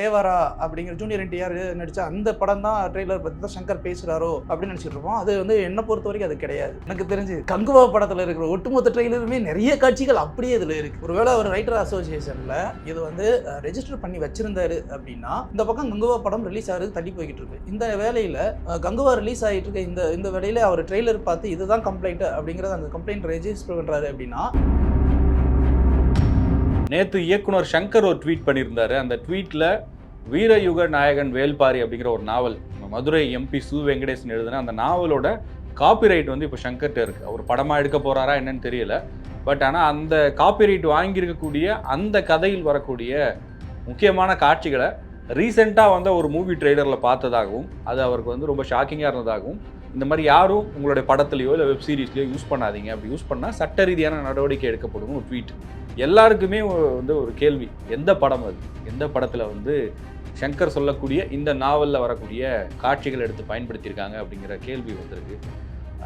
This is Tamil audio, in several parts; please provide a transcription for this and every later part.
தேவரா அப்படிங்கிற ஜூனியர் என்டிஆர் நடிச்ச அந்த படம் தான் ட்ரெய்லர் பற்றி தான் சங்கர் பேசுகிறாரோ அப்படின்னு நினச்சிட்டு இருப்போம். அது வந்து என்னை பொறுத்த வரைக்கும் அது கிடையாது. எனக்கு தெரிஞ்சு கங்குவா படத்தில் இருக்கிற ஒட்டுமொத்த ட்ரெய்லருமே நிறைய காட்சிகள் அப்படியே இதில் இருக்குது ஒருவேளை ஒரு ரைட்டர் அசோசியேஷனில் இது வந்து ரெஜிஸ்டர் பண்ணி வச்சிருந்தாரு அப்படின்னா இந்த பக்கம் கங்குவா படம் ரிலீஸ் ஆகிறது தள்ளி போய்கிட்டு இருக்கு. இந்த வேலையில் கங்குவா ரிலீஸ் ஆகிட்டு இருக்க இந்த இந்த வேலையில் அவர் ட்ரெய்லர் பார்த்து இதுதான் கம்ப்ளைண்ட் அப்படிங்கிறத அந்த கம்ப்ளைண்ட் ரெஜிஸ்டர் பண்ணுறாரு அப்படின்னா நேற்று இயக்குனர் சங்கர் ஒரு ட்வீட் பண்ணியிருந்தாரு. அந்த ட்வீட்டில் வீரயுக நாயகன் வேல்பாரி அப்படிங்கிற ஒரு நாவல் மதுரை எம்பி சு வெங்கடேசன் எழுதின அந்த நாவலோட காப்பிரைட் வந்து இப்போ சங்கர்கிட்ட இருக்கு. அவர் படமாக எடுக்க போகிறாரா என்னன்னு தெரியல. பட் ஆனால் அந்த காப்பிரைட் வாங்கியிருக்கக்கூடிய அந்த கதையில் வரக்கூடிய முக்கியமான காட்சிகளை ரீசெண்டாக வந்த ஒரு மூவி ட்ரெய்லரில் பார்த்ததாகவும் அது அவருக்கு வந்து ரொம்ப ஷாக்கிங்காக இருந்ததாகவும் இந்த மாதிரி யாரும் உங்களுடைய படத்துலையோ இல்லை வெப் சீரிஸ்லையோ யூஸ் பண்ணாதீங்க. அப்படி யூஸ் பண்ணால் சட்ட ரீதியான நடவடிக்கை எடுக்கப்படும் ஒரு ட்வீட் எல்லாருக்குமே வந்து ஒரு கேள்வி. எந்த படம் அது? எந்த படத்தில் வந்து சங்கர் சொல்லக்கூடிய இந்த நாவலில் வரக்கூடிய காட்சிகள் எடுத்து பயன்படுத்தியிருக்காங்க அப்படிங்கிற கேள்வி வந்திருக்கு.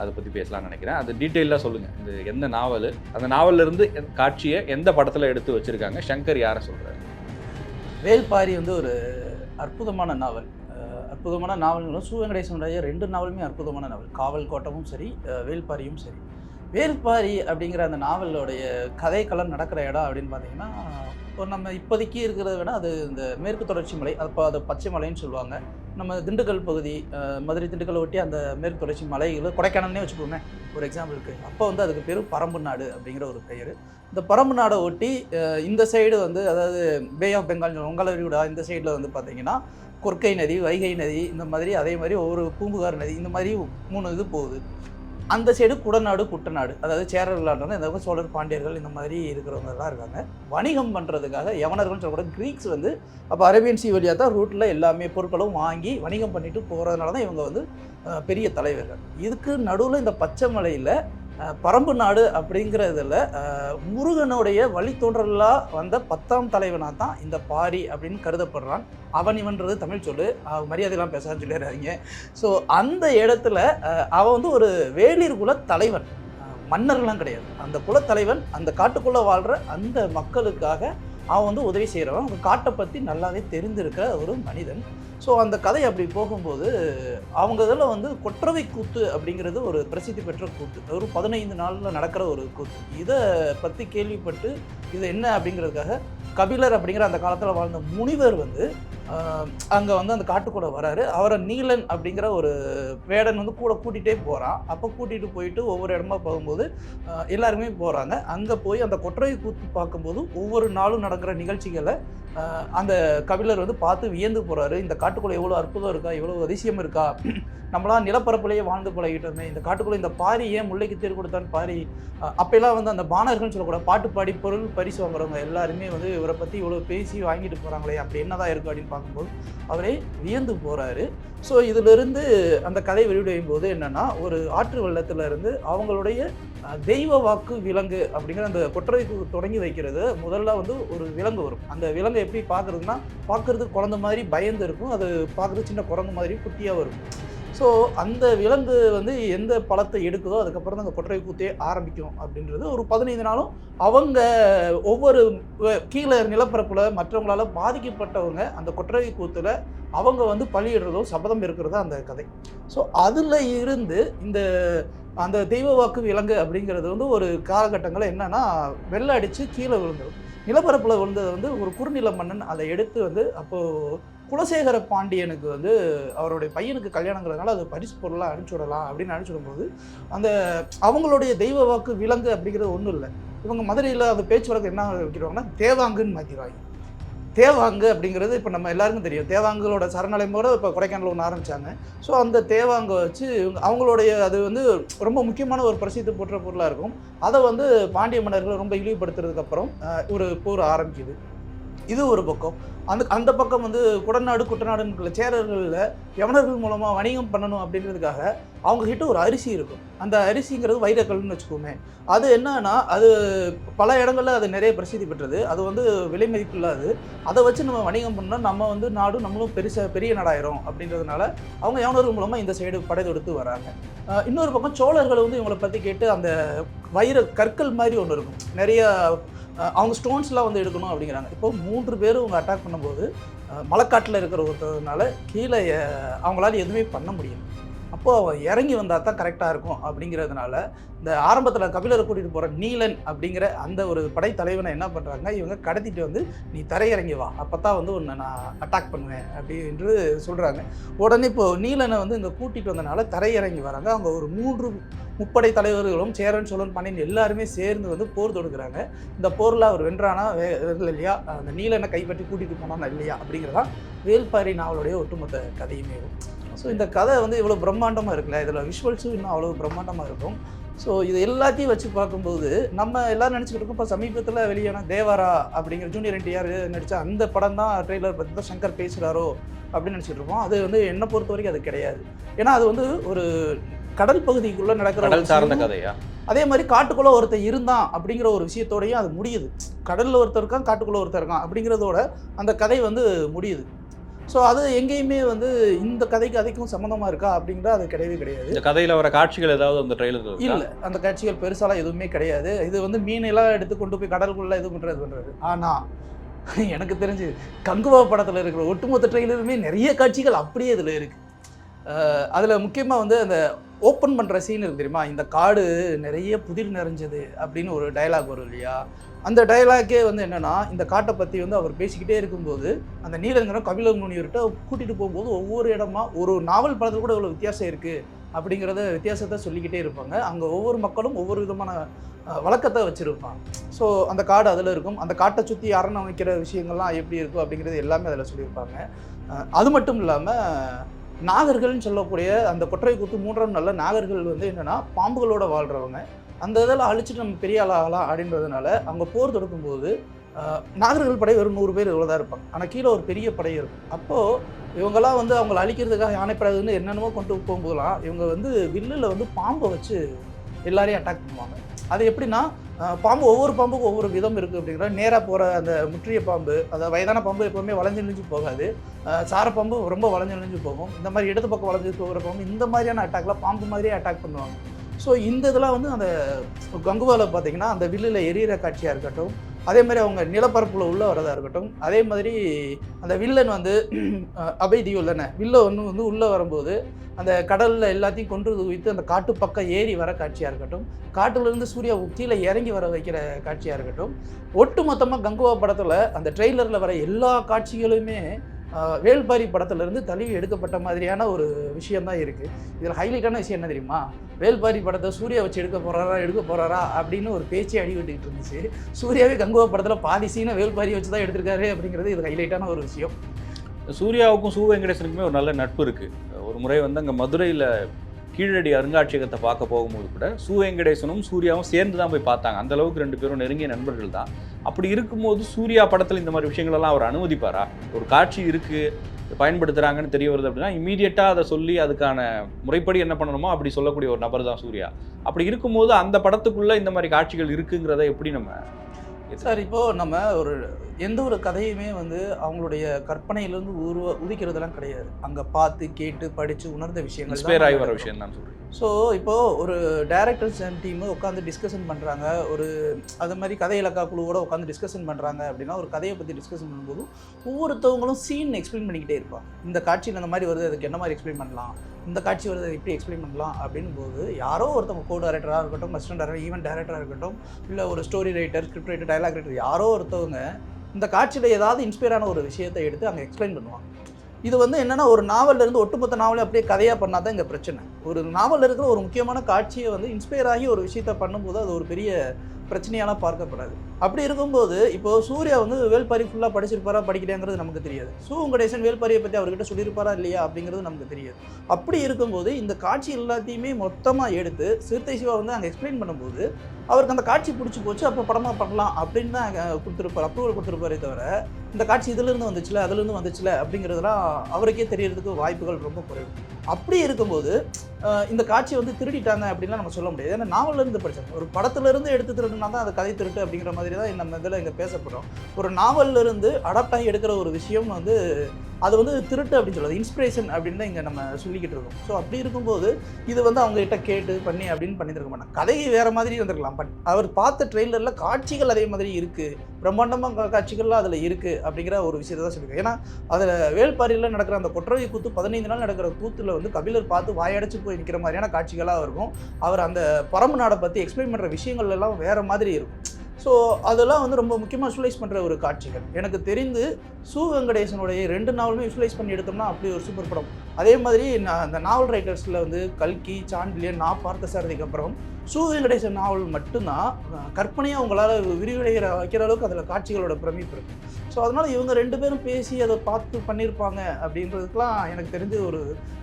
அதை பற்றி பேசலாம்னு நினைக்கிறேன். அது டீட்டெயிலாக சொல்லுங்கள் இந்த எந்த நாவல்? அந்த நாவலிருந்து காட்சியை எந்த படத்தில் எடுத்து வச்சுருக்காங்க? சங்கர் யாரை சொல்கிறாரு வேல்பாரி வந்து ஒரு அற்புதமான நாவல். அற்புதமான நாவல்களும் சு வெங்கடேசனுடைய ரெண்டு நாவலுமே அற்புதமான நாவல். காவல் கோட்டமும் சரி வேல்பாரியும் சரி. வேல்பாரி அப்படிங்கிற அந்த நாவலோடைய கதைக்களம் நடக்கிற இடம் அப்படின்னு பார்த்தீங்கன்னா இப்போ நம்ம இப்போதைக்கு இருக்கிறத விட அது இந்த மேற்கு தொடர்ச்சி மலை அப்போ அது பச்சை மலைன்னு சொல்லுவாங்க. நம்ம திண்டுக்கல் பகுதி மதுரை திண்டுக்கல் ஒட்டி அந்த மேற்கு தொடர்ச்சி மலைகள் கொடைக்கானல்னே வச்சுக்கோமே ஒரு எக்ஸாம்பிளுக்கு. அப்போ வந்து அதுக்கு பேர் பரம்பு நாடு அப்படிங்கிற ஒரு பெயர். இந்த பரம்பு நாடை ஒட்டி இந்த சைடு வந்து அதாவது பே ஆஃப் பெங்கால் உங்களவிடா இந்த சைடில் வந்து பார்த்தீங்கன்னா கொர்க்கை நதி வைகை நதி இந்த மாதிரி அதே மாதிரி ஒவ்வொரு பூம்புகார் நதி இந்த மாதிரி மூணு இது போகுது. அந்த சைடு குடநாடு குட்டநாடு அதாவது சேரர்களாக இந்த பக்கம் சோழர் பாண்டியர்கள் இந்த மாதிரி இருக்கிறவங்க எல்லாம் இருக்காங்க. வணிகம் பண்ணுறதுக்காக யவனர்கள்னு சொல்லக்கூட க்ரீக்ஸ் வந்து அப்போ அரேபியன் சி வழியாக தான் ரூட்டில் எல்லாமே பொருட்களும் வாங்கி வணிகம் பண்ணிட்டு போகிறதுனால தான் இவங்க வந்து பெரிய தலைவர்கள். இதுக்கு நடுவில் இந்த பச்சை மலையில் பரம்பு நாடு அப்படிங்கிறதுல முருகனுடைய வழித்தோன்றலாக வந்த பத்தாம் தலைவனாக தான் இந்த பாரி அப்படின்னு கருதப்படுறான். அவன் இவன்றது தமிழ் சொல்லு. அஹ், மரியாதையெல்லாம் பேசான்னு சொல்லிடுறாங்க ஸோ அந்த இடத்துல அவன் வந்து ஒரு வேளிர் குல தலைவன். மன்னர்கள்லாம் கிடையாது. அந்த குலத்தலைவன் அந்த காட்டுக்குள்ளே வாழ்கிற அந்த மக்களுக்காக அவன் வந்து உதவி செய்கிறவன் அவங்க காட்டை பற்றி நல்லாவே தெரிந்திருக்க ஒரு மனிதன். ஸோ அந்த கதை அப்படி போகும்போது அவங்க இதில் வந்து கொற்றவை கூத்து அப்படிங்கிறது ஒரு பிரசித்தி பெற்ற கூத்து. ஒரு பதினைந்து நாளில் நடக்கிற ஒரு கூத்து. இதை பற்றி கேள்விப்பட்டு இது என்ன அப்படிங்கிறதுக்காக கபிலர் அப்படிங்கிற அந்த காலத்தில் வாழ்ந்த முனிவர் வந்து அங்கே வந்து அந்த காட்டுக்குள்ளே வராரு. அவரை நீலன் அப்படிங்கிற ஒரு வேடன் வந்து கூட கூட்டிகிட்டே போகிறான் அப்போ கூட்டிகிட்டு போயிட்டு ஒவ்வொரு இடமா போகும்போது எல்லாருமே போகிறாங்க அங்கே போய் அந்த கொற்றவை கூத்து பார்க்கும்போது ஒவ்வொரு நாளும் நடக்கிற நிகழ்ச்சிகளை அந்த கபிலர் வந்து பார்த்து வியந்து போகிறாரு இந்த காட்டுக்குள்ளே எவ்வளோ அற்புதம் இருக்கா எவ்வளோ அதிசயம் இருக்கா? நம்மளாம் நிலப்பரப்புலேயே வாழ்ந்து பழகிட்டோமே இந்த காட்டுக்குள்ளே இந்த பாரி ஏன் முல்லைக்கு தேர் கொடுத்தான்னு பாரி அப்போல்லாம் வந்து அந்த பாணர்கள்னு சொல்லக்கூடாது பாட்டு பாடி பொருள் பரிசு வாங்குறவங்க எல்லாருமே வந்து இவரை பற்றி இவ்வளோ பேசி வாங்கிட்டு போகிறாங்களே அப்படி என்னதான் இருக்குது அப்படின்னு பார்க்கும்போது அவரே வியந்து போகிறாரு ஸோ இதிலிருந்து அந்த கதை வெளியிடும் போது என்னென்னா ஒரு ஆற்று வெள்ளத்திலிருந்து அவங்களுடைய தெய்வ வாக்கு விலங்கு அப்படிங்கிற அந்த கொற்றவை தொடங்கி வைக்கிறது. முதல்ல வந்து ஒரு விலங்கு வரும். அந்த விலங்கை எப்படி பார்க்குறதுன்னா பார்க்குறதுக்கு குழந்த மாதிரி பயந்து இருக்கும். அது பார்க்குறது சின்ன குரங்கு மாதிரி குட்டியாக வரும். ஸோ அந்த விலங்கு வந்து எந்த பழத்தை எடுக்குதோ அதுக்கப்புறம் தான் அந்த கொற்றவை கூத்தே ஆரம்பிக்கும் அப்படின்றது ஒரு பதினைந்து நாளும் அவங்க ஒவ்வொரு கீழே நிலப்பரப்பில் மற்றவங்களால் பாதிக்கப்பட்டவங்க அந்த கொற்றவை கூத்தில் அவங்க வந்து பலியிடுறதோ சபதம் இருக்கிறதோ அந்த கதை. ஸோ அதில் இருந்து இந்த அந்த தெய்வ வாக்கு விலங்கு அப்படிங்கிறது வந்து ஒரு காலகட்டங்களில் என்னன்னா வெள்ளம் அடித்து கீழே விழுந்துடும் நிலப்பரப்பில் விழுந்தது வந்து ஒரு குறுநில மன்னன். அதை எடுத்து வந்து அப்போது குலசேகர பாண்டியனுக்கு வந்து அவருடைய பையனுக்கு கல்யாணங்கிறதுனால அது பரிசு பொருளாக அனுப்பிச்சி விடலாம் அப்படின்னு அனுப்பிச்சி விடும்போது அந்த அவங்களுடைய தெய்வ வாக்கு விலங்கு அப்படிங்கிறது ஒன்றும் இல்லை. இவங்க மதுரையில் அந்த பேச்சு வழக்கு என்ன வைக்கிறாங்கன்னா தேவாங்குன்னு மாற்றிடுவாங்க தேவாங்கு அப்படிங்கிறது இப்போ நம்ம எல்லாருக்கும் தெரியும். தேவாங்களோட சரணாலயமோட இப்போ கொடைக்கானல் ஒன்று ஆரம்பித்தாங்க ஸோ அந்த தேவாங்க வச்சு அவங்களுடைய அது வந்து ரொம்ப முக்கியமான ஒரு பிரசித்தி போற்ற பொருளாக இருக்கும். அதை வந்து பாண்டிய மன்னர்கள் ரொம்ப இழிவுபடுத்துறதுக்கப்புறம் ஒரு போர் ஆரம்பிக்குது. இது ஒரு பக்கம். அந்த அந்த பக்கம் வந்து குடநாடு குட்டநாடுன்னு சேரர்களில் யவனர்கள் மூலமாக வணிகம் பண்ணணும் அப்படின்றதுக்காக அவங்கக்கிட்ட ஒரு அரிசி இருக்கும். அந்த அரிசிங்கிறது வைரக்கல்னு வச்சுக்கோமே. அது என்னன்னா அது பல இடங்களில் அது நிறைய பிரசித்தி பெற்றது. அது வந்து விலை மதிப்பு இல்லாது அதை வச்சு நம்ம வணிகம் பண்ணால் நம்ம வந்து நாடும் நம்மளும் பெருசாக பெரிய நாடாயிரும் அப்படின்றதுனால அவங்க யவனர்கள் மூலமாக இந்த சைடு படை தொடுத்து வராங்க இன்னொரு பக்கம் சோழர்கள் வந்து இவங்களை பற்றி கேட்டு அந்த வைர கற்கள் மாதிரி ஒன்று இருக்கும். நிறைய அவங்க ஸ்டோன்ஸ்லாம் வந்து எடுக்கணும் அப்படிங்கிறாங்க. இப்போ மூன்று பேரும் அவங்க அட்டாக் பண்ணும்போது மலைக்காட்டில் இருக்கிற ஒருத்ததுனால கீழே அவங்களால எதுவுமே பண்ண முடியும் அப்போது அவன் இறங்கி வந்தால் தான் கரெக்டாக இருக்கும் அப்படிங்கிறதுனால இந்த ஆரம்பத்தில் கபிலரை கூட்டிகிட்டு போகிற நீலன் அப்படிங்கிற அந்த ஒரு படைத்தலைவனை என்ன பண்ணுறாங்க இவங்க கடத்திட்டு வந்து நீ தரையிறங்கி வா அப்போ தான் வந்து உன்னை நான் அட்டாக் பண்ணுவேன் அப்படி என்று சொல்கிறாங்க உடனே இப்போது நீலனை வந்து இங்கே கூட்டிகிட்டு வந்தனால தரையிறங்கி வராங்க. அவங்க ஒரு மூன்று முப்படை தலைவர்களும் சேரன் சோழன் பாண்டியன் எல்லாருமே சேர்ந்து வந்து போர் தொடுக்கிறாங்க. இந்த போரில் அவர் வென்றானா வே- இல்லையா? அந்த நீலனை கைப்பற்றி கூட்டிகிட்டு போனானா இல்லையா? அப்படிங்கிறதான் வேல்பாரி நாவலுடைய ஒட்டுமொத்த கதையுமே. ஸோ இந்த கதை வந்து இவ்வளோ பிரம்மாண்டமாக இருக்குல்ல? இதில் விஷுவல்ஸும் இன்னும் அவ்வளோ பிரம்மாண்டமாக இருக்கும். ஸோ இது எல்லாத்தையும் வச்சு பார்க்கும்போது நம்ம எல்லாரும் நினச்சிக்கிட்டு இருக்கோம் இப்போ சமீபத்தில் வெளியான தேவாரா அப்படிங்கிற ஜூனியர் என்டிஆர் நடித்த அந்த படம் தான் ட்ரெய்லர் பற்றி தான் சங்கர் பேசுகிறாரோ அப்படின்னு நினச்சிட்டு இருக்கோம் அது வந்து என்னை பொறுத்த வரைக்கும் அது கிடையாது. ஏன்னா அது வந்து ஒரு கடல் பகுதிக்குள்ளே நடக்கிற சார்ந்த கதையா? அதே மாதிரி காட்டுக்குள்ளே ஒருத்தன் இருந்தான் அப்படிங்கிற ஒரு விஷயத்தோடையும் அது முடியுது. கடலில் ஒருத்தர் இருக்கான் காட்டுக்குள்ளே ஒருத்தர் இருக்கான் அப்படிங்கிறதோட அந்த கதை வந்து முடியுது. ஸோ அது எங்கேயுமே வந்து இந்த கதைக்கு கதைக்கும் சம்மந்தமாக இருக்கா அப்படிங்கிற அது கிடையவே கிடையாது. இந்த கதையில வர காட்சிகள் ஏதாவது அந்த ட்ரெயிலர் இல்லை அந்த காட்சிகள் பெருசாலாம் எதுவுமே கிடையாது. இது வந்து மீனெல்லாம் எடுத்து கொண்டு போய் கடலுக்குள்ளே இது பண்ணுறது பண்ணுறது ஆனால் எனக்கு தெரிஞ்சு கங்குவா படத்தில் இருக்கிற ஒட்டுமொத்த ட்ரெயிலருமே நிறைய காட்சிகள் அப்படியே இதில் இருக்குது அதில் முக்கியமாக வந்து அந்த ஓப்பன் பண்ணுற சீன் இருக்கு தெரியுமா? இந்த காடு நிறைய புதிர் நிறைஞ்சது அப்படின்னு ஒரு டயலாக் வரும் இல்லையா? அந்த டயலாக்கே வந்து என்னென்னா இந்த காட்டை பற்றி வந்து அவர் பேசிக்கிட்டே இருக்கும்போது அந்த நீலங்கரம் கபில முனிவர்கிட்ட கூட்டிகிட்டு போகும்போது ஒவ்வொரு இடமா ஒரு நாவல் படத்தில் கூட இவ்வளோ வித்தியாசம் இருக்குது அப்படிங்கிறத வித்தியாசத்தை சொல்லிக்கிட்டே இருப்பாங்க. அங்கே ஒவ்வொரு மக்களும் ஒவ்வொரு விதமான வழக்கத்தை வச்சுருப்பாங்க. ஸோ அந்த காடு அதில் இருக்கும். அந்த காட்டை சுற்றி அரண் அமைக்கிற விஷயங்கள்லாம் எப்படி இருக்கும் அப்படிங்கிறது எல்லாமே அதில் சொல்லியிருப்பாங்க. அது மட்டும் இல்லாமல் நாகர்கள்னு சொல்லக்கூடிய அந்த கொற்றை கூத்து மூன்றாம் நல்ல நாகர்கள் வந்து என்னென்னா பாம்புகளோட வாழ்கிறவங்க அந்த இதில் அழிச்சிட்டு நம்ம பெரிய ஆளாகலாம் அப்படின்றதுனால அவங்க போர் தொடுக்கும்போது போது நாகர்கள் படை ஒரு நூறு பேர் இவ்வளோ தான் இருப்பாங்க. ஆனால் கீழே ஒரு பெரிய படை இருக்கும். அப்போது இவங்கெல்லாம் வந்து அவங்கள அழிக்கிறதுக்காக யானைப்படாதுன்னு என்னென்னமோ கொண்டு போகும்போதெல்லாம் இவங்க வந்து வில்லில் வந்து பாம்பை வச்சு எல்லாரையும் அட்டாக் பண்ணுவாங்க. அது எப்படின்னா பாம்பு ஒவ்வொரு பாம்புக்கும் ஒவ்வொரு விதம் இருக்குது அப்படிங்கிற நேராக போகிற அந்த முற்றிய பாம்பு அந்த வயதான பாம்பு எப்போவுமே வளைஞ்சு நெஞ்சு போகாது. சார பாம்பு ரொம்ப வளைஞ்சு நெஞ்சு போகும். இந்த மாதிரி இடது பக்கம் வளைஞ்சு போகிற பாம்பு இந்த மாதிரியான அட்டாக்லாம் பாம்பு மாதிரியே அட்டாக் பண்ணுவாங்க. ஸோ இந்த இதெல்லாம் வந்து அந்த கங்குவாவில் பார்த்தீங்கன்னா அந்த வில்லில் எரியிற காட்சியாக இருக்கட்டும் அதே மாதிரி அவங்க நிலப்பரப்பில் உள்ள வரதாக இருக்கட்டும் அதே மாதிரி அந்த வில்லன் வந்து அபைதி உள்ளன வில்ல ஒன்று வந்து உள்ளே வரும்போது அந்த கடலில் எல்லாத்தையும் கொன்று குவித்து அந்த காட்டு பக்கம் ஏறி வர காட்சியாக இருக்கட்டும் காட்டுலேருந்து சூர்யா உத்தியில் இறங்கி வர வைக்கிற காட்சியாக இருக்கட்டும் ஒட்டு மொத்தமாக கங்குவா படத்தில் அந்த ட்ரெய்லரில் வர எல்லா காட்சிகளுமே வேல்பாரி படத்துலேருந்து தழுவி எடுக்கப்பட்ட மாதிரியான ஒரு விஷயம்தான் இருக்குது இதில் ஹைலைட்டான விஷயம் என்ன தெரியுமா? வேல்பாரி படத்தை சூர்யா வச்சு எடுக்க போகிறாரா எடுக்க போகிறாரா அப்படின்னு ஒரு பேச்சே அடிபட்டுக்கிட்டு இருந்துச்சு. சூர்யாவே கங்குவா படத்தில் பாதி சீனை வேல்பாரி வச்சு தான் எடுத்திருக்காரு அப்படிங்கிறது இது ஹைலைட்டான ஒரு விஷயம். சூர்யாவுக்கும் சூ வெங்கடேசனுக்குமே ஒரு நல்ல நட்பு இருக்குது ஒரு முறை வந்து அங்கே மதுரையில் கீழடி அருங்காட்சியகத்தை பார்க்க போகும்போது கூட சு வெங்கடேசனும் சூர்யாவும் சேர்ந்து தான் போய் பார்த்தாங்க. அந்த அளவுக்கு ரெண்டு பேரும் நெருங்கிய நண்பர்கள் தான். அப்படி இருக்கும்போது சூர்யா படத்தில் இந்த மாதிரி விஷயங்களெல்லாம் அவர் அனுமதிப்பாரா? ஒரு காட்சி இருக்கு பயன்படுத்துகிறாங்கன்னு தெரிய வருது அப்படின்னா இமீடியட்டாக அதை சொல்லி அதுக்கான முறைப்படி என்ன பண்ணணுமோ அப்படி சொல்லக்கூடிய ஒரு நபர் தான் சூர்யா. அப்படி இருக்கும்போது அந்த படத்துக்குள்ளே இந்த மாதிரி காட்சிகள் இருக்குங்கிறத எப்படி நம்ம சார் இப்போ நம்ம ஒரு எந்த ஒரு கதையுமே வந்து அவங்களுடைய கற்பனையிலேருந்து உருவ உதிக்கிறதெல்லாம் கிடையாது. அங்கே பார்த்து கேட்டு படித்து உணர்ந்த விஷயங்கள் இன்ஸ்பயர் ஆகி வர விஷயம் தான் சொல்றேன். ஸோ இப்போது ஒரு டேரக்டர்ஸ் அண்ட் டீமு உட்காந்து டிஸ்கஷன் பண்ணுறாங்க ஒரு அது மாதிரி கதை இலக்கா குழுவோட உட்காந்து டிஸ்கஷன் பண்ணுறாங்க அப்படின்னா ஒரு கதையை பற்றி டிஸ்கஷன் பண்ணும்போது ஒவ்வொருத்தவங்களும் சீன் எக்ஸ்பிளைன் பண்ணிக்கிட்டே இருப்பாங்க. இந்த காட்சியில் இந்த மாதிரி வருது அதுக்கு என்ன மாதிரி எக்ஸ்பிளைன் பண்ணலாம்? இந்த காட்சி வருது எப்படி எக்ஸ்பிளைன் பண்ணலாம்? அப்படின்னு போது யாரோ ஒருத்தவங்க கோ டேரக்டராக இருக்கட்டும் அசிஸ்டன்ட் டேரக்டர் ஈவென்ட் டேரக்டராக இருக்கட்டும் இல்லை ஒரு story writer script writer dialogue writer யாரோ ஒருத்தவங்க இந்த காட்சியில் ஏதாவது இன்ஸ்பயரான ஒரு விஷயத்தை எடுத்து அங்கே எக்ஸ்பிளைன் பண்ணுவாங்க. இது வந்து என்னன்னா ஒரு நாவல்ல இருந்து ஒட்டுமொத்த நாவலையும் அப்படியே கதையாக பண்ணால் தான் இங்கே பிரச்சனை. ஒரு நாவலில் இருக்கிற ஒரு முக்கியமான காட்சியை வந்து இன்ஸ்பயர் ஆகி ஒரு விஷயத்த பண்ணும்போது அது ஒரு பெரிய பிரச்சனையாலாம் பார்க்கப்படாது. அப்படி இருக்கும்போது இப்போ சூர்யா வந்து வேல்பாரி ஃபுல்லாக படிச்சிருப்பாரா படிக்கலையாங்கிறது நமக்கு தெரியாது. சூ வெங்கடேசன் வேல்பாரியை பற்றி அவர்கிட்ட சொல்லியிருப்பாரா இல்லையா அப்படிங்கிறது நமக்கு தெரியாது. அப்படி இருக்கும்போது இந்த காட்சி எல்லாத்தையுமே மொத்தமாக எடுத்து சிறுத்தை சிவா வந்து அங்கே எக்ஸ்பிளைன் பண்ணும்போது அவருக்கு அந்த காட்சி பிடிச்சி போச்சு அப்போ படமாக பண்ணலாம் அப்படின்னு தான் கொடுத்துருப்பார் அப்ரூவல் கொடுத்துருப்பாரே தவிர இந்த காட்சி இதுலேருந்து வந்துச்சுல அதுலேருந்து வந்துச்சுல அப்படிங்கிறதுலாம் அவருக்கே தெரியறதுக்கு வாய்ப்புகள் ரொம்ப குறைவு. அப்படி இருக்கும்போது இந்த காட்சியை வந்து திருடிட்டாங்க அப்படின்லாம் நம்ம சொல்ல முடியாது. ஏன்னா நாவல்ல இருந்து ஒரு படத்துல இருந்து எடுத்து திருடுனா தான் அது கதை திருட்டு அப்படிங்கிற மாதிரி தான் நம்ம இதில் இங்கே பேசப்படுறோம். ஒரு நாவல்ல இருந்து அடாப்ட் ஆகி எடுக்கிற ஒரு விஷயம் வந்து அது வந்து திருட்டு அப்படின்னு சொல்லுது இன்ஸ்பிரேஷன் அப்படின்னு தான் இங்கே நம்ம சொல்லிக்கிட்டு இருக்கோம். ஸோ அப்படி இருக்கும்போது இது வந்து அவங்ககிட்ட கேட்டு பண்ணி அப்படின்னு பண்ணியிருக்க மாட்டாங்க. கதையை வேறு மாதிரி வந்திருக்கலாம் பட் அவர் பார்த்த ட்ரெய்லரில் காட்சிகள் அதே மாதிரி இருக்குது பிரம்மாண்டமாக காட்சிகள்லாம் அதில் இருக்குது அப்படிங்கிற ஒரு விஷயத்தை தான் சொல்லியிருக்கேன் ஏன்னா அதில் வேள்பாரியில் நடக்கிற அந்த கொற்றவை கூத்து பதினைந்து நாள் நடக்கிற கூத்துல வந்து கபிலர் பார்த்து வாயடைச்சு போய் நிற்கிற மாதிரியான காட்சிகளாக இருக்கும். அவர் அந்த பரம்பு நாடை பற்றி எக்ஸ்பிளைன் பண்ணுற விஷயங்கள் எல்லாம் வேறு மாதிரி இருக்கும். ஸோ அதெல்லாம் வந்து ரொம்ப முக்கியமாக விஷுவலைஸ் பண்ணுற ஒரு காட்சிகள். எனக்கு தெரிந்து சு வெங்கடேசனுடைய ரெண்டு நாவலுமே விஷுவலைஸ் பண்ணி எடுத்தோம்னா அப்படி ஒரு சூப்பர் படம். அதே மாதிரி நான் அந்த நாவல் ரைட்டர்ஸில் வந்து கல்கி சாண்டிலியன் நான் பார்த்த சாரதிக்கு அப்புறம் சு வெங்கடேசன் நாவல் மட்டும்தான் கற்பனையாக உங்களால் விரிவடைகிற வைக்கிற அளவுக்கு அதில் காட்சிகளோட பிரமிப்பு இருக்கு. ஸோ அதனால் இவங்க ரெண்டு பேரும் பேசி அதை பார்த்து பண்ணியிருப்பாங்க அப்படின்றதுக்கெலாம் எனக்கு தெரிஞ்ச ஒரு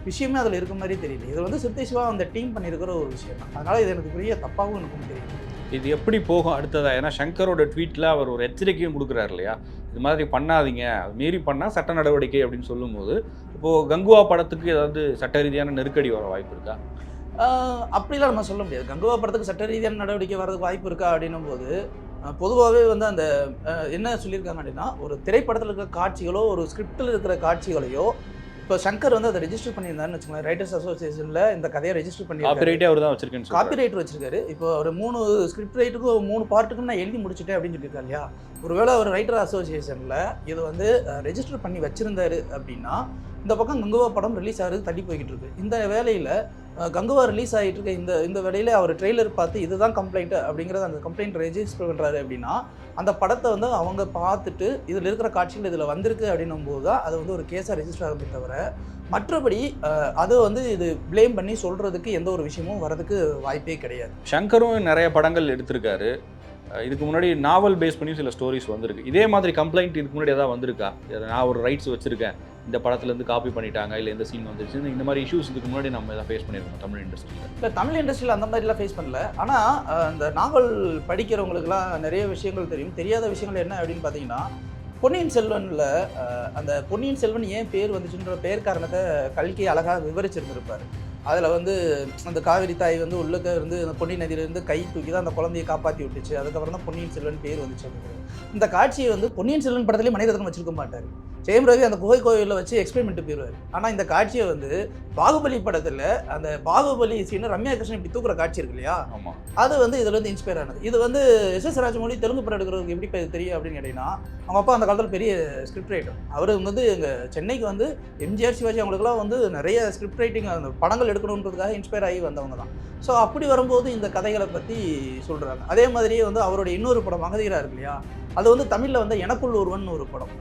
விஷயமே அதில் இருக்க மாதிரி தெரியல. இது வந்து சித்தை சிவா அந்த டீம் பண்ணியிருக்கிற ஒரு விஷயம் தான் அதனால் இது எனக்கு பெரிய தப்பாகவும் எனக்கும் தெரியும் இது எப்படி போகும் அடுத்ததா? ஏன்னா சங்கரோட ட்வீட்டில் அவர் ஒரு எச்சரிக்கையும் கொடுக்குறாரு இல்லையா? இது மாதிரி பண்ணாதீங்க. அது மீறி பண்ணால் சட்ட நடவடிக்கை அப்படின்னு சொல்லும்போது இப்போது கங்குவா படத்துக்கு ஏதாவது சட்ட ரீதியான நெருக்கடி வர வாய்ப்பு இருக்கா? அப்படிலாம் நம்ம சொல்ல முடியாது. கங்குவா படத்துக்கு சட்ட ரீதியான நடவடிக்கை வர்றதுக்கு வாய்ப்பு இருக்கா அப்படின்னும் போது பொதுவாகவே வந்து அந்த என்ன சொல்லியிருக்காங்க அப்படின்னா ஒரு திரைப்படத்தில் இருக்கிற காட்சிகளோ ஒரு ஸ்கிரிப்டில் இருக்கிற காட்சிகளையோ இப்போ சங்கர் வந்து அதை ரெஜிஸ்டர் பண்ணியிருந்தாருன்னு வச்சுக்கோங்களேன் ரைட்டர்ஸ் அசோசியேஷனில் இந்த கதையை ரெஜிஸ்டர் பண்ணியிருக்காரு. காப்பிரைட்டே அவர் தான் வச்சிருக்கேன்னு காப்பி. ரைட்டர் வச்சிருக்காரு. இப்போ ஒரு மூணு ஸ்கிரிப்ட் ரைட்டுக்கும் மூணு பார்ட்டுக்கும் நான் எழுதி முடிச்சிட்டேன் அப்படின்னு சொல்லியிருக்காரு இல்லையா? ஒருவேளை ஒரு ரைட்டர் அசோசியேஷனில் இது வந்து ரெஜிஸ்டர் பண்ணி வச்சிருந்தாரு அப்படின்னா இந்த பக்கம் கங்குவா படம் ரிலீஸ் ஆகிறது தள்ளி போய்கிட்டு இருக்கு. இந்த வேலையில் கங்குவா ரிலீஸ் ஆகிட்டு இருக்க இந்த இந்த வேலையில் அவர் ட்ரெய்லர் பார்த்து இதுதான் கம்ப்ளைண்ட் அப்படிங்கிறத அந்த கம்ப்ளைண்ட் ரெஜிஸ்டர் பண்ணுறாரு அப்படின்னா அந்த படத்தை வந்து அவங்க பார்த்துட்டு இதில் இருக்கிற காட்சிகள் இதில் வந்திருக்கு அப்படின்னும் போது தான் அது வந்து ஒரு கேஸாக ரெஜிஸ்டர் ஆகுமே தவிர மற்றபடி அதை அது வந்து இது ப்ளேம் பண்ணி சொல்கிறதுக்கு எந்த ஒரு விஷயமும் வரதுக்கு வாய்ப்பே கிடையாது. சங்கரும் நிறைய படங்கள் எடுத்திருக்காரு. இதுக்கு முன்னாடி நாவல் பேஸ் பண்ணி சில ஸ்டோரிஸ் வந்திருக்கு. இதே மாதிரி கம்ப்ளைண்ட் இதுக்கு முன்னாடி ஏதாவது வந்திருக்கா? நான் ஒரு ரைட்ஸ் வச்சிருக்கேன். இந்த படத்துலேருந்து காப்பி பண்ணிட்டாங்க இல்லை இந்த சீன் வந்துருச்சு இந்த மாதிரி இஷ்யூஸ் இதுக்கு முன்னாடி நம்ம எதாவது ஃபேஸ் பண்ணியிருக்கோம் தமிழ் இண்டஸ்ட்ரியில் இல்லை தமிழ் இண்டஸ்ட்ரியில் அந்த மாதிரிலாம் ஃபேஸ் பண்ணல. ஆனால் அந்த நாவல் படிக்கிறவங்களுக்குலாம் நிறைய விஷயங்கள் தெரியும். தெரியாத விஷயங்கள் என்ன அப்படின்னு பார்த்தீங்கன்னா பொன்னியின் செல்வனில் அந்த பொன்னியின் செல்வன் ஏன் பேர் வந்துச்சுன்ற பேர் காரணத்தை கல்கி அழகாக விவரிச்சிருந்திருப்பார். அதில் வந்து அந்த காவிரி தாய் வந்து உள்ளக்க இருந்து அந்த பொன்னி நதியிலேருந்து கை தூக்கி தான் அந்த குழந்தையை காப்பாற்றி விட்டுச்சு. அதுக்கப்புறம் தான் பொன்னியின் செல்வன் பேர் வந்துச்சு. இந்த காட்சியை வந்து பொன்னியின் செல்வன் படத்துலேயே மணிரத்னம் வச்சிருக்க மாட்டார். ஜெயம் ரவி அந்த குகை கோவிலில் வச்சு எக்ஸ்பிளைன் பண்ணிட்டு போயிடுவார் ஆனால் இந்த காட்சியை வந்து பாகுபலி படத்தில் அந்த பாகுபலி சீனை ரம்யா கிருஷ்ணன் இப்படி தூக்குற காட்சி இருக்கு இல்லையா? ஆமாம் அது வந்து இதுல இருந்து இன்ஸ்பயர் ஆனது. இது வந்து எஸ் எஸ் ராஜமௌழி தெலுங்கு படம் எடுக்கிறதுக்கு எப்படி தெரியும் அப்படின்னு கேட்டீங்கன்னா அவங்க அப்பா அந்த காலத்தில் பெரிய ஸ்கிரிப்ட் ரைட்டர் அவர் வந்து இங்கே சென்னைக்கு வந்து எம்ஜிஆர் சிவாஜி அவங்களுக்குலாம் வந்து நிறைய ஸ்கிரிப்ட் ரைட்டிங் அந்த படங்கள் எடுக்கணுன்றதுக்காக இன்ஸ்பயர் ஆகி வந்தவங்க தான். ஸோ அப்படி வரும்போது இந்த கதைகளை பற்றி சொல்கிறாங்க அதே மாதிரியே வந்து அவருடைய இன்னொரு படம் மகதீரா இருக்கு இல்லையா? அது வந்து தமிழில் வந்து எனக்குள் ஒருவன் ஒரு படம்.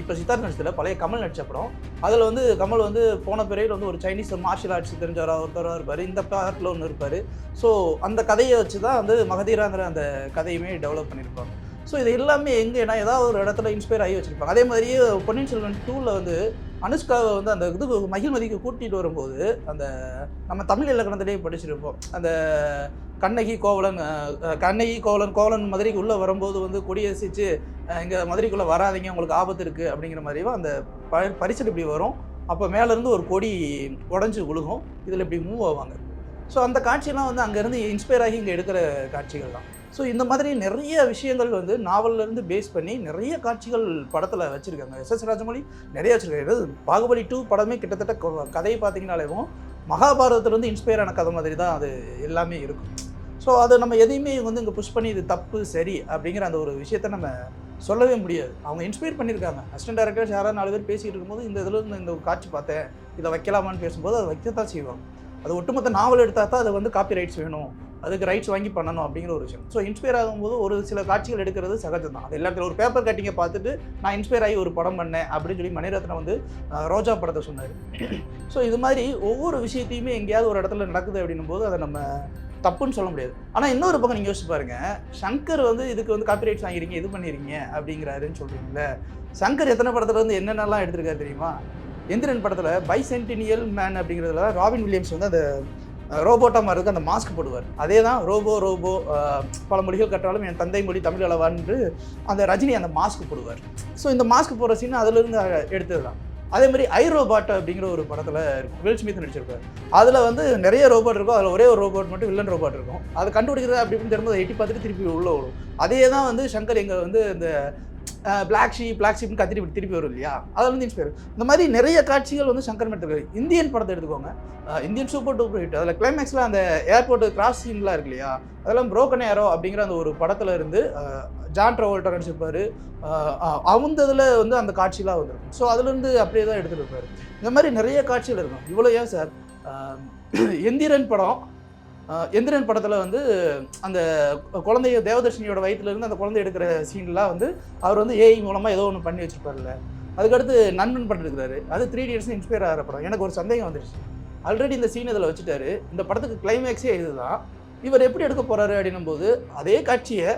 இப்போ சித்தார்த் நடிச்சதில் பழைய கமல் நடித்த படம். அதில் வந்து கமல் வந்து போன பிறையில் வந்து ஒரு சைனீஸ் மார்ஷியல் ஆர்ட்ஸ் தெரிஞ்சவராக ஒருத்தராக இருப்பார். இந்த பார்ட்டில் ஒன்று இருப்பார். ஸோ அந்த கதையை வச்சு தான் வந்து மகதீராங்கிற அந்த கதையுமே டெவலப் பண்ணியிருப்பாங்க ஸோ இது எல்லாமே எங்கேனா ஏதாவது ஒரு இடத்துல இன்ஸ்பயர் ஆகி வச்சிருப்பாங்க. அதே மாதிரியே பொன்னியின் செல்வன் டூவில் வந்து அனுஷ்காவை வந்து அந்த இது மகிழ்மதிக்கு கூட்டிகிட்டு வரும்போது அந்த நம்ம தமிழ் இலக்கணத்திலேயே படிச்சிருப்போம். அந்த கண்ணகி கோவலன் கண்ணகி கோவலன் கோவலன் மதுரைக்கு உள்ளே வரும்போது வந்து கொடியசிச்சு இங்கே மதுரைக்குள்ளே வராதீங்க உங்களுக்கு ஆபத்து இருக்குது அப்படிங்கிற மாதிரியும் அந்த ப பரிசல் இப்படி வரும். அப்போ மேலேருந்து ஒரு கொடி உடஞ்சி விழுகும் இதில் இப்படி மூவ் ஆவாங்க. ஸோ அந்த காட்சியெல்லாம் வந்து அங்கேருந்து இன்ஸ்பயர் ஆகி இங்கே எடுக்கிற காட்சிகள் தான் ஸோ இந்த மாதிரி நிறைய விஷயங்கள் வந்து நாவல்லேருந்து பேஸ் பண்ணி நிறைய காட்சிகள் படத்தில் வச்சுருக்காங்க. எஸ் எஸ் ராஜமௌழி நிறைய வச்சுருக்காங்க பாகுபலி டூ படமே கிட்டத்தட்ட கதையை பார்த்தீங்கனாலேவும் மகாபாரதத்துலேருந்து இன்ஸ்பயர் ஆன கதை மாதிரி தான் அது எல்லாமே இருக்கும். ஸோ அதை நம்ம எதையுமே வந்து இங்கே புஷ் பண்ணி இது தப்பு சரி அப்படிங்கிற அந்த ஒரு விஷயத்த நம்ம சொல்லவே முடியாது. அவங்க இன்ஸ்பயர் பண்ணியிருக்காங்க. அசிஸ்டன்ட் டேரக்டர்ஸ் யாராவது நாலு பேர் பேசிகிட்டு இருக்கும்போது இந்த இதில் இருந்து இந்த காட்சி பார்த்தேன் இதை வைக்கலாமான்னு பேசும்போது அதை வைக்க தான் செய்வாங்க. அது ஒட்டுமொத்த நாவல் எடுத்தால் தான் அது வந்து காப்பி ரைட்ஸ் வேணும். அதுக்கு ரைட்ஸ் வாங்கி பண்ணணும் அப்படிங்கிற ஒரு விஷயம். ஸோ இன்ஸ்பயர் ஆகும்போது ஒரு சில காட்சிகள் எடுக்கிறது சகஜம் தான் அது எல்லாத்துல ஒரு பேப்பர் கட்டிங்கை பார்த்துட்டு நான் இன்ஸ்பயர் ஆகி ஒரு படம் பண்ணேன் அப்படின்னு சொல்லி மணிரத்னம் வந்து ரோஜா படத்தை சொன்னார். ஸோ இது மாதிரி ஒவ்வொரு விஷயத்தையுமே எங்கேயாவது ஒரு இடத்துல நடக்குது அப்படின்னும் போது அதை நம்ம தப்புன்னு சொல்ல முடியாது. ஆனால் இன்னொரு பக்கம் நீங்கள் யோசிச்சு பாருங்க. சங்கர் வந்து இதுக்கு வந்து காப்பிரைட்ஸ் வாங்கிருக்கீங்க இது பண்ணிருக்கீங்க அப்படிங்கிறாருன்னு சொல்கிறீங்களே சங்கர் எத்தனை படத்துல வந்து என்னென்னலாம் எடுத்திருக்காரு தெரியுமா? எந்திரன் படத்தில் பைசென்டினியல் மேன் அப்படிங்கிறதுல ராபின் வில்லியம்ஸ் வந்து அந்த ரோபோட்டா மாதிரி அந்த மாஸ்க் போடுவார். அதே தான் ரோபோ ரோபோ பல மொழிகள் கற்றாலும் என் தந்தை மொழி தமிழ் அளவான்னு அந்த ரஜினி அந்த மாஸ்க் போடுவார். ஸோ இந்த மாஸ்க் போடுற சீன் அதுலேருந்து எடுத்தது தான் அதே மாதிரி ஐ ரோபாட் அப்படிங்கிற ஒரு படத்தில் இருக்கும். வில் ஸ்மித் நடிச்சிருப்பார். அதில் வந்து நிறைய ரோபோட் இருக்கும். அதில் ஒரே ஒரு ரோபோட் மட்டும் வில்லன் ரோபோட் இருக்கும். அதை கண்டுபிடிக்கிறது அப்படி இப்படின்னு திரும்ப எட்டி பார்த்துட்டு திருப்பி உள்ளே விடும் அதே தான் வந்து சங்கர் எங்கள் வந்து இந்த பிளாக் ஷீப் பிளாக் ஷீப்னு கத்திட்டு திருப்பி வரும் இல்லையா? அதில் வந்து இன்ஸ்பயர் இந்த மாதிரி நிறைய காட்சிகள் வந்து சங்கர் எடுத்துருக்காரு இந்தியன் படத்தை எடுத்துக்கோங்க. இந்தியன் சூப்பர் டூப்பர் ஹிட் அதில் கிளைமேக்ஸில் அந்த ஏர்போர்ட் கிராஸ் சீன்லாம் இருக்கு இல்லையா? அதெல்லாம் புரோக்கன் ஏரோ அப்படிங்கிற அந்த ஒரு படத்தில் இருந்து ஜான் ட்ராவோல்டர் நடிச்சிருப்பாரு. அவந்ததில் வந்து அந்த காட்சிலாம் வந்திருக்கும் ஸோ அதுலேருந்து அப்படியே தான் எடுத்துகிட்டு இருப்பாரு. இந்த மாதிரி நிறைய காட்சிகள் இருக்கும். இவ்வளோ ஏன் சார்? எந்திரன் படம் எந்திரன் படத்தில் வந்து அந்த குழந்தைய தேவதர்ஷினியோட வயிற்றுலேருந்து அந்த குழந்தை எடுக்கிற சீன்லாம் வந்து அவர் வந்து ஏஐ மூலமாக ஏதோ ஒன்று பண்ணி வச்சுருப்பார்ல அதுக்கடுத்து நண்பன் படம் அது த்ரீ இயர்ஸ் இன்ஸ்பயர் ஆகிற படம். எனக்கு ஒரு சந்தேகம் வந்துருச்சு. ஆல்ரெடி இந்த சீன் இதில் வச்சுட்டாரு. இந்த படத்துக்கு கிளைமேக்ஸே இதுதான். இவர் எப்படி எடுக்க போகிறாரு அப்படின்னும் போது அதே காட்சியை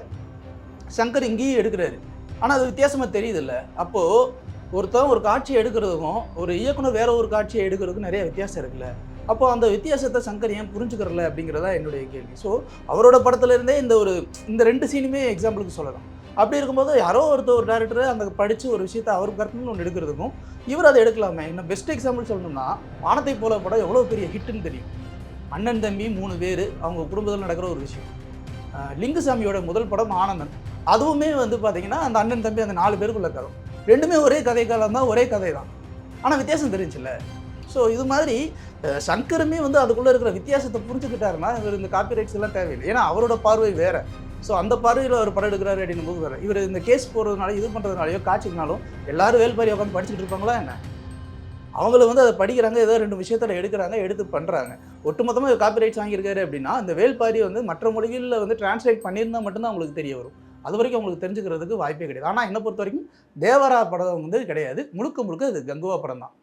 சங்கர் இங்கேயும் எடுக்கிறாரு. ஆனால் அது வித்தியாசமாக தெரியுதுல்ல. அப்போது ஒருத்தன் ஒரு காட்சியை எடுக்கிறதுக்கும் ஒரு இயக்குனர் வேற ஒரு காட்சியை எடுக்கிறதுக்கும் நிறைய வித்தியாசம் இருக்குல்ல. அப்போ அந்த வித்தியாசத்தை சங்கர் ஏன் புரிஞ்சுக்கிறல அப்படிங்கிறதா என்னுடைய கேள்வி. ஸோ அவரோட படத்துல இருந்தே இந்த ஒரு இந்த ரெண்டு சீனுமே எக்ஸாம்பிளுக்கு சொல்லலாம். அப்படி இருக்கும்போது யாரோ ஒருத்தர் ஒரு டேரக்டர் அந்த படித்து ஒரு விஷயத்தை அவர் கற்பனை ஒன்று எடுக்கிறதுக்கும் இவர் அதை எடுக்கலாமே. இன்னும் பெஸ்ட் எக்ஸாம்பிள் சொல்லணும்னா வானத்தை போல படம் எவ்வளோ பெரிய ஹிட்டுன்னு தெரியும். அண்ணன் தம்பி மூணு பேர் அவங்க குடும்பத்தில் நடக்கிற ஒரு விஷயம். லிங்குசாமியோட முதல் படம் ஆனந்தன். அதுவுமே வந்து பார்த்தீங்கன்னா அந்த அண்ணன் தம்பி அந்த நாலு பேருக்குள்ள கதை. ரெண்டுமே ஒரே கதை காலம் தான் ஒரே கதை தான் ஆனால் வித்தியாசம் தெரிஞ்சில்ல. ஸோ இது மாதிரி சங்கருமே வந்து அதுக்குள்ளே இருக்கிற வித்தியாசத்தை புரிஞ்சுக்கிட்டாருன்னா இவர் இந்த காப்பிரைட்ஸ் எல்லாம் தேவையில்லை. ஏன்னா அவரோட பார்வை வேறு. ஸோ அந்த பார்வையில் அவர் படம் எடுக்கிறாரு அப்படின்னும் போது வேறு. இவர் இந்த கேஸ் போடுறதுனால இது பண்ணுறதுனாலையோ காட்சிக்குனாலும் எல்லாரும் வேல்பாரி உட்காந்து படிச்சுட்டு இருப்பாங்களா என்ன? அவங்கள வந்து அதை படிக்கிறாங்க ஏதோ ரெண்டு விஷயத்தில் எடுக்கிறாங்க எடுத்து பண்ணுறாங்க ஒட்டுமொத்தமாக காப்பிரைட்ஸ் வாங்கியிருக்காரு அப்படின்னா இந்த வேல்பாரி வந்து மற்ற மொழிகளில் வந்து டிரான்ஸ்லேட் பண்ணியிருந்தா மட்டும்தான் அவங்களுக்கு தெரிய வரும். அது வரைக்கும் அவங்களுக்கு தெரிஞ்சுக்கிறதுக்கு வாய்ப்பே கிடையாது. ஆனால் என்னை பொறுத்த வரைக்கும் தேவரா படம் வந்து கிடையாது. முழுக்க முழுக்க அது கங்குவா படம் தான்